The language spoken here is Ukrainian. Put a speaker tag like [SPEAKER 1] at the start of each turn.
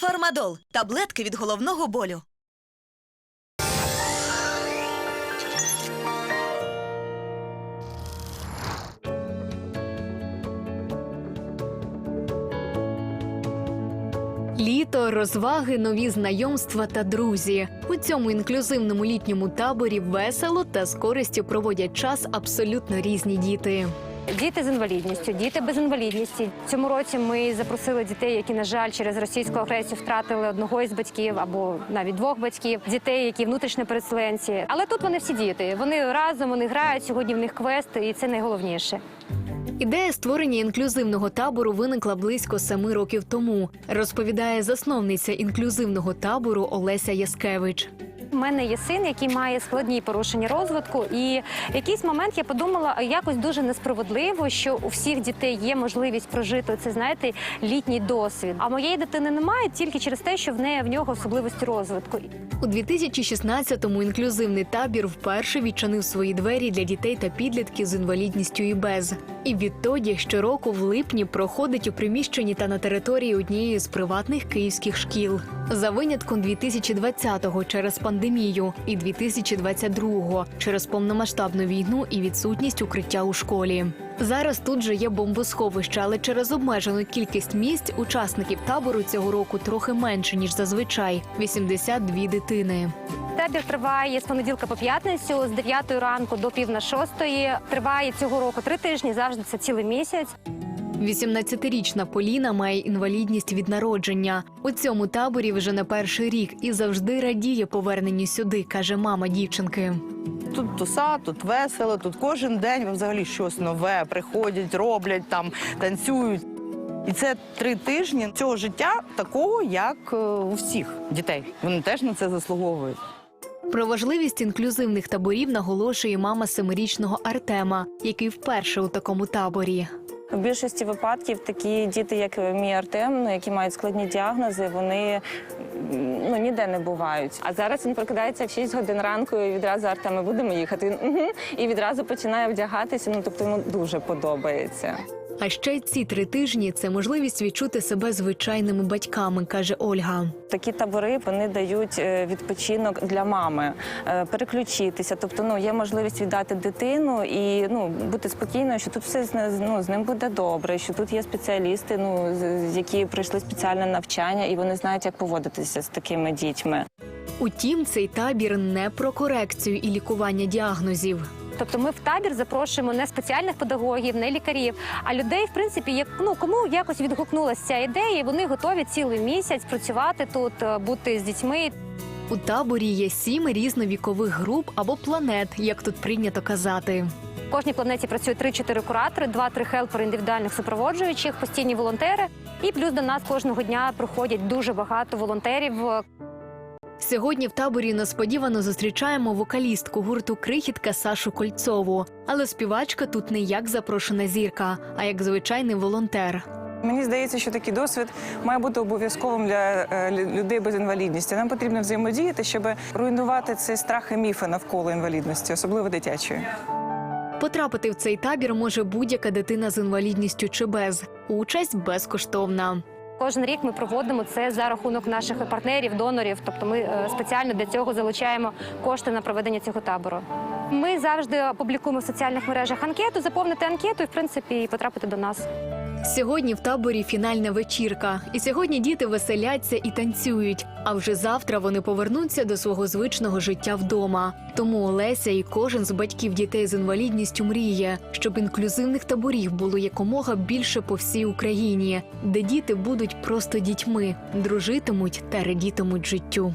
[SPEAKER 1] Фармадол таблетки від головного болю.
[SPEAKER 2] Літо, розваги, нові знайомства та друзі. У цьому інклюзивному літньому таборі весело та з користю проводять час абсолютно різні діти.
[SPEAKER 3] Діти з інвалідністю, діти без інвалідності. Цьому році ми запросили дітей, які, на жаль, через російську агресію втратили одного із батьків або навіть двох батьків, дітей, які внутрішньо переселенці. Але тут вони всі діти. Вони разом, вони грають. Сьогодні в них квест, і це найголовніше.
[SPEAKER 2] Ідея створення інклюзивного табору виникла близько семи років тому, розповідає засновниця інклюзивного табору Олеся Яскевич.
[SPEAKER 3] У мене є син, який має складні порушення розвитку, і в якийсь момент я подумала, якось дуже несправедливо, що у всіх дітей є можливість прожити це, знаєте, літній досвід. А моєї дитини немає тільки через те, що в неї в нього особливості розвитку.
[SPEAKER 2] У 2016-му інклюзивний табір вперше відчинив свої двері для дітей та підлітків з інвалідністю і без. І відтоді щороку в липні проходить у приміщенні та на території однієї з приватних київських шкіл. За винятком 2020-го через пандемію і 2022-го через повномасштабну війну і відсутність укриття у школі. Зараз тут же є бомбосховище, але через обмежену кількість місць учасників табору цього року трохи менше ніж зазвичай 82 дитини.
[SPEAKER 3] Табір триває з понеділка по п'ятницю, з 9 ранку до пів на шостої. Триває цього року три тижні. Завжди це цілий місяць.
[SPEAKER 2] 18-річна Поліна має інвалідність від народження. У цьому таборі вже не перший рік і завжди радіє поверненню сюди, каже мама дівчинки.
[SPEAKER 4] Тут туса, тут весело, тут кожен день взагалі щось нове приходять, роблять там, танцюють. І це три тижні цього життя такого, як е, у всіх дітей. Вони теж на це заслуговують.
[SPEAKER 2] Про важливість інклюзивних таборів наголошує мама семирічного Артема, який вперше у такому таборі.
[SPEAKER 5] У більшості випадків такі діти, як мій Артем, ну, які мають складні діагнози, вони ну, ніде не бувають. А зараз він прокидається в 6 годин ранку і відразу Артем, ми будемо їхати. І відразу починає вдягатися. Ну тобто йому дуже подобається.
[SPEAKER 2] А ще ці три тижні це можливість відчути себе звичайними батьками, каже Ольга.
[SPEAKER 5] Такі табори вони дають е, відпочинок для мами, е, переключитися. Тобто, ну є можливість віддати дитину і ну бути спокійною, що тут все ну, з ним буде добре, що тут є спеціалісти, ну які пройшли спеціальне навчання, і вони знають, як поводитися з такими дітьми.
[SPEAKER 2] Утім, цей табір не про корекцію і лікування діагнозів.
[SPEAKER 3] Тобто ми в табір запрошуємо не спеціальних педагогів, не лікарів, а людей, в принципі, як ну кому якось відгукнулася ця ідея, і вони готові цілий місяць працювати тут, е, бути з дітьми.
[SPEAKER 2] У таборі є сім різновікових груп або планет, як тут прийнято казати.
[SPEAKER 3] В кожній планеті працює 3-4 куратори, 2-3 хелпери індивідуальних супроводжуючих, постійні волонтери. І плюс до нас кожного дня приходять дуже багато волонтерів.
[SPEAKER 2] Сьогодні в таборі несподівано зустрічаємо вокалістку гурту Крихітка Сашу Кольцову. Але співачка тут не як запрошена зірка, а як звичайний волонтер.
[SPEAKER 6] Мені здається, що такий досвід має бути обов'язковим для е, людей без інвалідності. Нам потрібно взаємодіяти, щоб руйнувати цей страх і міфи навколо інвалідності, особливо дитячої.
[SPEAKER 2] Потрапити в цей табір може будь-яка дитина з інвалідністю чи без. Участь безкоштовна.
[SPEAKER 3] Кожен рік ми проводимо це за рахунок наших партнерів, донорів. Тобто ми е, спеціально для цього залучаємо кошти на проведення цього табору. Ми завжди публікуємо в соціальних мережах анкету, заповнити анкету і в принципі потрапити до нас.
[SPEAKER 2] Сьогодні в таборі фінальна вечірка, і сьогодні діти веселяться і танцюють. А вже завтра вони повернуться до свого звичного життя вдома. Тому Олеся і кожен з батьків дітей з інвалідністю мріє, щоб інклюзивних таборів було якомога більше по всій Україні, де діти будуть просто дітьми, дружитимуть та радітимуть життю.